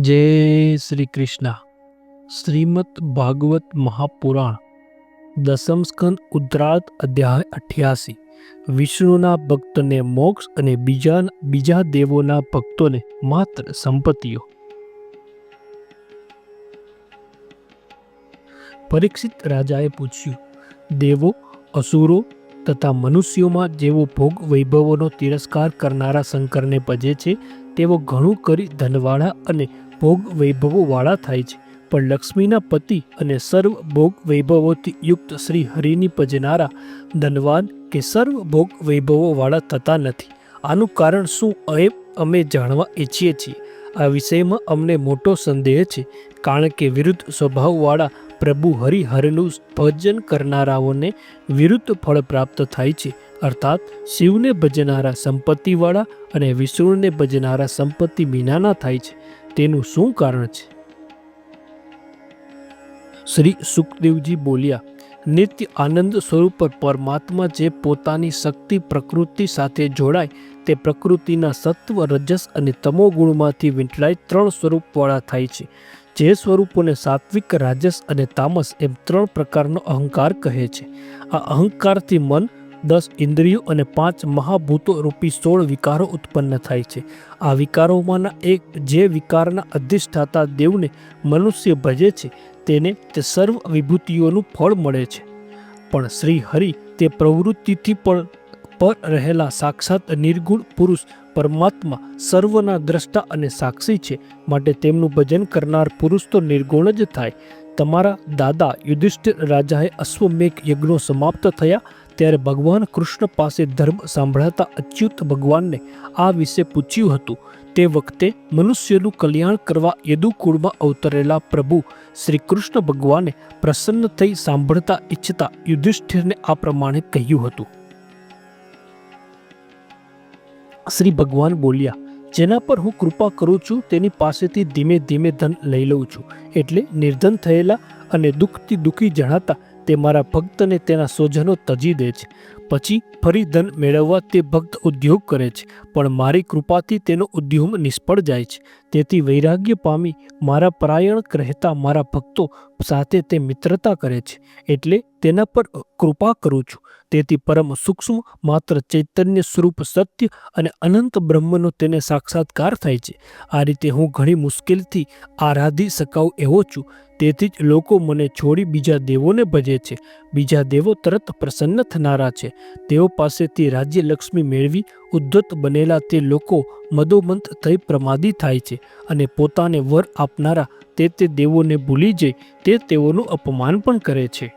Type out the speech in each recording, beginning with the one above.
જય શ્રી કૃષ્ણ. શ્રીમદ ભાગવત મહાપુરાણ, દસમ સ્કંદ ઉદ્રાત અધ્યાય અઠ્યાસી. વિષ્ણુના ભક્તને મોક્ષ અને બીજા બીજા દેવોના ભક્તોને માત્ર સંપત્તિઓ. પરીક્ષિત રાજાએ પૂછ્યું, દેવો, અસુરો તથા મનુષ્યોમાં જેવો ભોગ વૈભવોનો તિરસ્કાર કરનારા શંકરને ભજે છે? તેઓ ઘણું કરી ધનવાળા અને ભોગ વૈભવોવાળા થાય છે. પણ લક્ષ્મીના પતિ અને સર્વ ભોગ વૈભવોથી યુક્ત શ્રી હરિની ભજનારા ધનવાન કે સર્વ ભોગ વૈભવોવાળા થતા નથી. આનું કારણ શું એ અમે જાણવા ઈચ્છીએ છીએ. આ વિષયમાં અમને મોટો સંદેહ છે, કારણ કે વિરુદ્ધ સ્વભાવવાળા પ્રભુ હરિહરનું ભજન કરનારાઓને વિરુદ્ધ ફળ પ્રાપ્ત થાય છે. અર્થાત શિવને ભજનારા સંપત્તિવાળા અને વિષ્ણુને ભજનારા સંપત્તિ વિનાના થાય છે. તેનું શું કારણ છે? શ્રી સુખદેવજી બોલ્યા, નિત્ય આનંદ સ્વરૂપ પરમાત્મા જે પોતાની શક્તિ પ્રકૃતિ સાથે જોડાય, તે પ્રકૃતિના સત્વ, રજસ અને તમો ગુણમાંથી વીંટળાય ત્રણ સ્વરૂપવાળા થાય છે. જે સ્વરૂપોને સાત્વિક, રાજસ અને તામસ એમ ત્રણ પ્રકારનો અહંકાર કહે છે. આ અહંકારથી મન દસ ઇન્દ્રિયો અને પાંચ મહાભૂતો રૂપી સોળ વિકારો ઉત્પન્ન થાય છે. આ વિકારોમાંના એક જે વિકારના અધિષ્ઠાતા દેવને મનુષ્ય ભજે છે, તેને તે સર્વ વિભૂતિઓનું ફળ મળે છે. પણ શ્રી હરિ તે પ્રવૃત્તિથી પણ પર રહેલા સાક્ષાત નિર્ગુણ પુરુષ પરમાત્મા સર્વના દ્રષ્ટા અને સાક્ષી છે, માટે તેમનું ભજન કરનાર પુરુષ તો નિર્ગુણ જ થાય. તમારા દાદા યુધિષ્ઠિર રાજાએ અશ્વમેઘ યજ્ઞો સમાપ્ત થયા ત્યારે ભગવાન કૃષ્ણ પાસે ધર્મ સાંભળાતા અચ્યુત ભગવાનને આ વિશે પૂછ્યું હતું. તે વખતે મનુષ્યનું કલ્યાણ કરવા યદુકુળમાં અવતરેલા પ્રભુ શ્રી કૃષ્ણ ભગવાને પ્રસન્ન થઈ સાંભળતા ઈચ્છતા યુધિષ્ઠિરને આ પ્રમાણે કહ્યું હતું. શ્રી ભગવાન બોલ્યા, જેના પર હું કૃપા કરું છું, તેની પાસેથી ધીમે ધીમે ધન લઈ લઉં છું. એટલે નિર્ધન થયેલા અને દુઃખથી દુઃખી જણાતા તે મારા ભક્તને તેના સ્વજનો તજી દે છે. પછી ફરી ધન મેળવવા તે ભક્ત ઉદ્યોગ કરે છે, પણ મારી કૃપાથી તેનો ઉદ્યોગ નિષ્ફળ જાય છે. તેથી વૈરાગ્ય પામી મારા પરાયણ રહેતા મારા ભક્તો સાથે તે મિત્રતા કરે છે, એટલે તેના પર કૃપા કરું છું. તેથી પરમ સૂક્ષ્મ માત્ર ચૈતન્ય સ્વરૂપ સત્ય અને અનંત બ્રહ્મનો તેને સાક્ષાત્કાર થાય છે. આ રીતે હું ઘણી મુશ્કેલથી આરાધી શકાઉ એવો છું. તેથી જ લોકો મને છોડી બીજા દેવોને ભજે છે. બીજા દેવો તરત પ્રસન્ન થનારા છે. તેઓ પાસેથી રાજ્યલક્ષ્મી મેળવી ઉદ્ધત બનેલા તે લોકો મદોમંત થઈ પ્રમાદી થાય છે અને પોતાને વર આપનારા તે તે દેવોને ભૂલી જઈ તે તેઓનું અપમાન પણ કરે છે.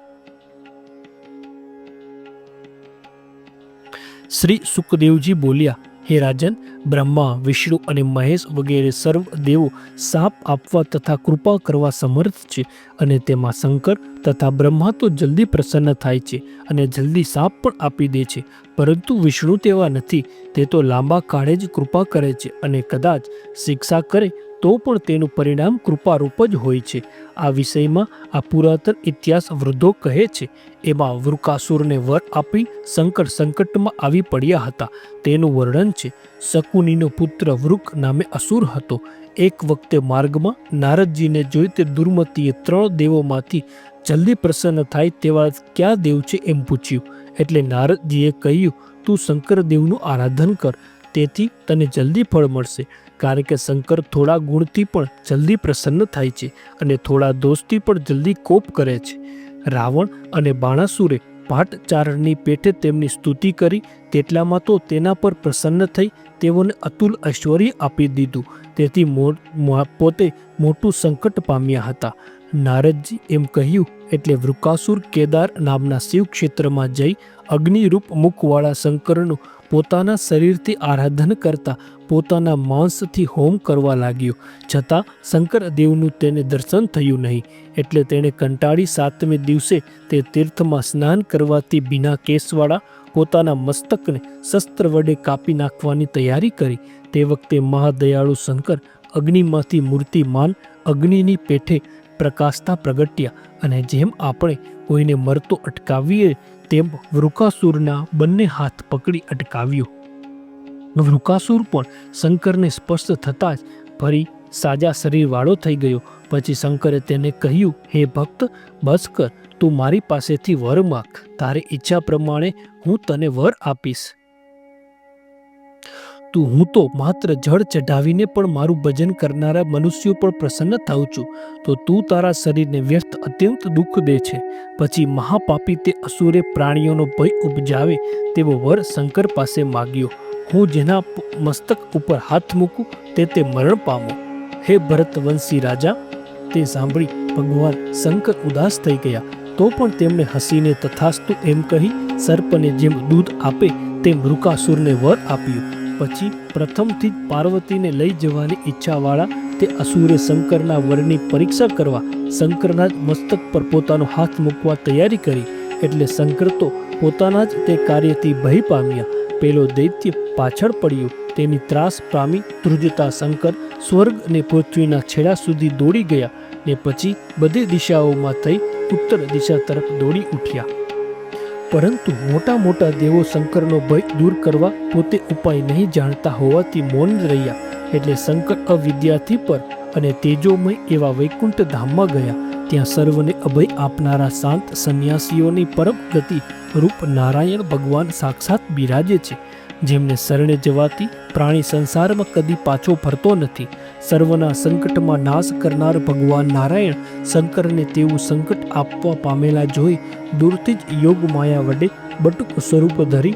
શ્રી સુખદેવજી બોલ્યા હે રાજન, બ્રહ્મા, વિષ્ણુ અને મહેશ વગેરે સર્વ દેવો સાપ આપવા તથા કૃપા કરવા સમર્થ છે અને તેમાં શંકર તથા બ્રહ્મા તો જલ્દી પ્રસન્ન થાય છે અને જલ્દી સાપ પણ આપી દે છે. પરંતુ વિષ્ણુ તેવા નથી, તે તો લાંબા કાળે જ કૃપા કરે છે અને કદાચ શિક્ષા કરે તો પણ તેનું પરિણામ કૃપારૂપ જ હોય છે. આ વિષયમાં આ પુરાતન ઇતિહાસ વૃદ્ધો કહે છે, એમાં વૃકાસુરને વર આપી શંકર સંકટમાં આવી પડ્યા હતા. તેનું વર્ણન છે, શકુનીનો પુત્ર વૃક નામે અસુર હતો. એક વખતે માર્ગમાં નારદજીને જોઈ તે દુર્મતીએ ત્રણ દેવોમાંથી જલ્દી પ્રસન્ન થાય તેવા ક્યાં દેવ છે એમ પૂછ્યું. એટલે નારદજીએ કહ્યું, તું શંકર દેવનું આરાધન કર. તેથી તને જલ્દી ફળ મળશે, કારણ કે શંકર થોડા ગુણથી પણ જલ્દી પ્રસન્ન થાય છે અને થોડા દોષથી પણ જલ્દી કોપ કરે છે. રાવણ અને બાણાસુરે પાટચારણની પેઠે તેમની સ્તુતિ કરી, તેટલામાં તો તેના પર પ્રસન્ન થઈ તેઓને અતુલ ઐશ્વર્ય આપી દીધું. તેથી પોતે મોટું સંકટ પામ્યા હતા. નારદજી એમ કહ્યું, એટલે વૃકાસુર કેદાર નામના શિવ ક્ષેત્રમાં જઈ અગ્નિરૂપ મુખવાળા શંકરનું પોતાના શરીરથી આરાધન કરતા પોતાના માંસથી હોમ કરવા લાગ્યો. છતાં શંકર દેવનું તેને દર્શન થયું નહીં. એટલે તેણે કંટાળી સાતમે દિવસે તે તીર્થમાં સ્નાન કરવાથી બિના કેસવાળા પોતાના મસ્તકને શસ્ત્ર વડે કાપી નાખવાની તૈયારી કરી. તે વખતે મહાદયાળુ શંકર અગ્નિમાંથી મૂર્તિમાન અગ્નિની પેઠે પ્રકાશતા પ્રગટ્યા અને જેમ આપણે કોઈને મરતો અટકાવીએ, તેમ વૃકાસુરના બંને હાથ પકડી અટકાવ્યો. વૃકાસુર પણ શંકરને સ્પર્શ થતાં જ ફરી સાજા શરીરવાળો થઈ ગયો. પછી શંકરે તેને કહ્યું, હે ભક્ત, બસ કર, તું મારી પાસેથી વર માગ. તારી ઈચ્છા પ્રમાણે હું તને વર આપીશ. તું હું તો માત્ર જળ ચઢાવીને પણ મારું ભજન કરનારા મનુષ્યો પણ પ્રસન્ન થાઉં છું. તો તું તારા શરીરને વ્યર્થ અત્યંત દુઃખ દે છે. પછી મહાપાપી તે અસુરે પ્રાણીઓનો ભય ઉપજાવે તેવો વર શંકર પાસે માગ્યો. હું જેના મસ્તક ઉપર હાથ મૂકું તે તે મરણ પામો. હે ભરતવંશી રાજા! તે સાંભળી ભગવાન શંકર ઉદાસ થઈ ગયા. તો પણ તેમણે હસીને તથાસ્તુ એમ કહી, સર્પને જેમ દૂધ આપે, તેમ મૃકાસુરને વર આપ્યું. પછી પ્રથમથી જ પાર્વતીને લઈ જવાની ઈચ્છાવાળા તે અસુરે શંકરના વરની પરીક્ષા કરવા શંકરના જ મસ્તક પર પોતાનો હાથ મૂકવા તૈયારી કરી એટલે શંકર તો પોતાના જ તે કાર્યથી ભય પામ્યા. પેલો દૈત્ય પાછળ પડ્યો. તેની ત્રાસ પામી ધ્રુજતા શંકર સ્વર્ગ અને પૃથ્વીના છેડા સુધી દોડી ગયા ને પછી બધી દિશાઓમાં થઈ ઉત્તર દિશા તરફ દોડી ઉઠ્યા. પરંતુ મોટા મોટા દેવો શંકરનો ભય દૂર કરવા પોતે ઉપાય નહીં જાણતા હોવાથી મૌન રહ્યા એટલે શંકર અવિદ્યાથી પર અને તેજોમય એવા વૈકુંઠ ધામમાં ગયા. ત્યાં સર્વને અભય આપનારા શાંત સંન્યાસીઓની પરમ ગતિ રૂપ નારાયણ ભગવાન સાક્ષાત બિરાજે છે. જેમને શરણે જવાથી પ્રાણી સંસારમાં કદી પાછો ફરતો નથી. સર્વના સંકટમાં નાશ કરનાર ભગવાન નારાયણ શંકરને તેવું સંકટ આપવા પામેલા જોઈ દૂરથી જ યોગ માયા વડે બટુક સ્વરૂપ ધરી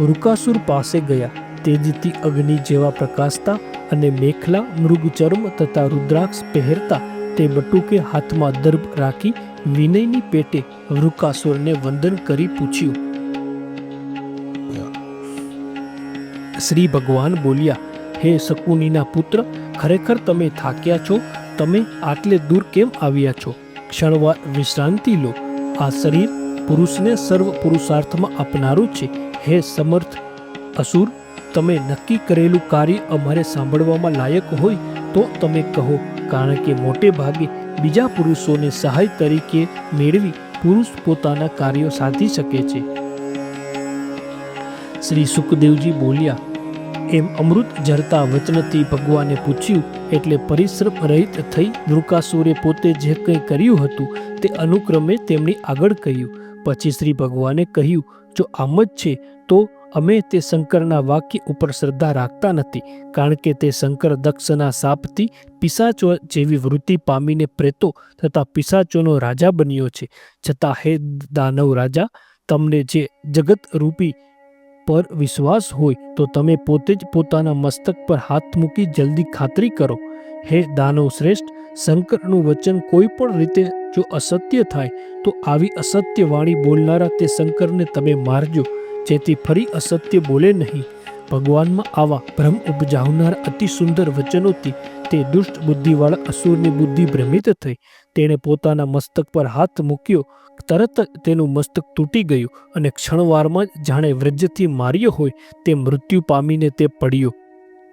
વૃકાસુર પાસે ગયા. તેજથી અગ્નિ જેવા પ્રકાશતા અને મેખલા, મૃગચર્મ તથા રુદ્રાક્ષ પહેરતા તે બટુકે હાથમાં દર્ભ રાખી વિનયની પેટે વૃકાસુરને વંદન કરી પૂછ્યું શ્રી ભગવાન બોલ્યા, હે શકુનીના પુત્ર, ખરેખર તમે થાક્યા છો? તમે આટલે દૂર કેમ આવ્યા છો? ક્ષણવાર વિશ્રાંતિ લો. આ શરીર પુરુષને સર્વ પુરુષાર્થમાં આપનારું છે. હે સમર્થ અસુર, તમે નક્કી કરેલું કાર્ય અમારે સાંભળવામાં લાયક હોય તો તમે કહો, કારણ કે મોટે ભાગે બીજા પુરુષોને સહાય તરીકે મેળવી પુરુષ પોતાના કાર્યો સાધી શકે છે. શ્રી સુખદેવજી બોલ્યા એમ અમૃત ઝરતા વચનથી ભગવાને પૂછ્યું, એટલે પરિશ્રમ રહિત થઈ દુર્કાસુરે પોતે જે કંઈ કર્યું હતું તે અનુક્રમે તેમની આગળ કહ્યું. પછી શ્રી ભગવાને કહ્યું, જો આમ જ છે, તો અમે તે શંકરના વાક્ય ઉપર શ્રદ્ધા રાખતા નથી, કારણ કે તે શંકર દક્ષના સાપથી પિસાચો જેવી વૃત્તિ પામીને પ્રેતો તથા પિસાચોનો રાજા બન્યો છે. છતાં હે દાનવ રાજા, તમને જે જગત રૂપી પર વિશ્વાસ હોય તો તમે પોતે જ પોતાના મસ્તક પર હાથ મૂકી જલ્દી ખાતરી કરો. હે દાનવ શ્રેષ્ઠ, શંકરનું વચન કોઈ પણ રીતે જો અસત્ય થાય, તો આવી અસત્ય વાણી બોલનારા તે શંકરને તમે મારજો, જેથી ફરી અસત્ય બોલે નહીં. ભગવાનમાં આવા ભ્રમ ઉપજાવનાર અતિ સુંદર વચનોથી તે દુષ્ટ બુદ્ધિવાળા અસુરની બુદ્ધિ ભ્રમિત થઈ. તેણે પોતાના મસ્તક પર હાથ મૂક્યો. તરત તેનું મસ્તક તૂટી ગયું અને ક્ષણવારમાં જાણે વ્રજથી માર્યો હોય તે મૃત્યુ પામીને તે પડ્યો.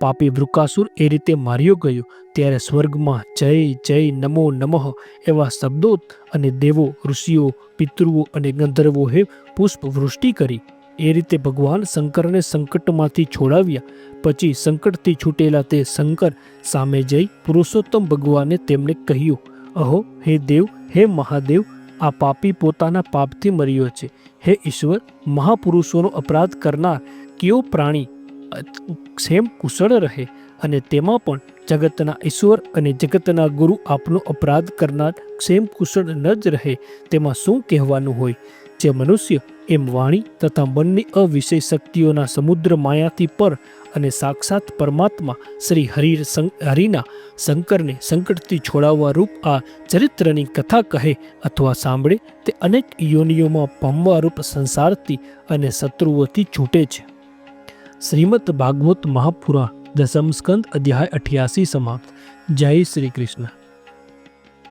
પાપી વૃકાસુર એ રીતે માર્યો ગયો. ત્યારે સ્વર્ગમાં જય જય, નમો, નમઃ એવા શબ્દો અને દેવો, ઋષિઓ, પિતૃઓ અને ગંધર્વોએ પુષ્પ વૃષ્ટિ કરી. એ રીતે ભગવાન શંકરને સંકટમાંથી છોડાવ્યા. પછી સંકટથી છૂટેલા તે શંકર સામે જઈ પુરુષોત્તમ ભગવાને તેમને કહ્યું, અહો, હે દેવ, હે મહાદેવ, આ પાપી પોતાના પાપથી મર્યો છે. હે ઈશ્વર, મહાપુરુષોનો અપરાધ કરનાર કયો પ્રાણી સેમ કુશળ રહે અને તેમાં પણ જગતના ઈશ્વર અને જગતના ગુરુ આપનો અપરાધ કરનાર સેમ કુશળ ન જ રહે, તેમાં શું કહેવાનું હોય? જે મનુષ્ય એમ વાણી તથા મનની અવિષય શક્તિઓના સમુદ્ર માયાથી પર અને સાક્ષાત પરમાત્મા શ્રી હરિ હરિના શંકરને સંકટથી છોડાવવા રૂપ આ ચરિત્રની કથા કહે અથવા સાંભળે તે અનેક યોનિઓમાં પમવા રૂપ સંસારથી અને શત્રુઓથી છૂટે છે. શ્રીમદ ભાગવત મહાપુરા દસમ સ્કંદ અધ્યાય અઠ્યાસી સમાપ્ત. જય શ્રી કૃષ્ણ.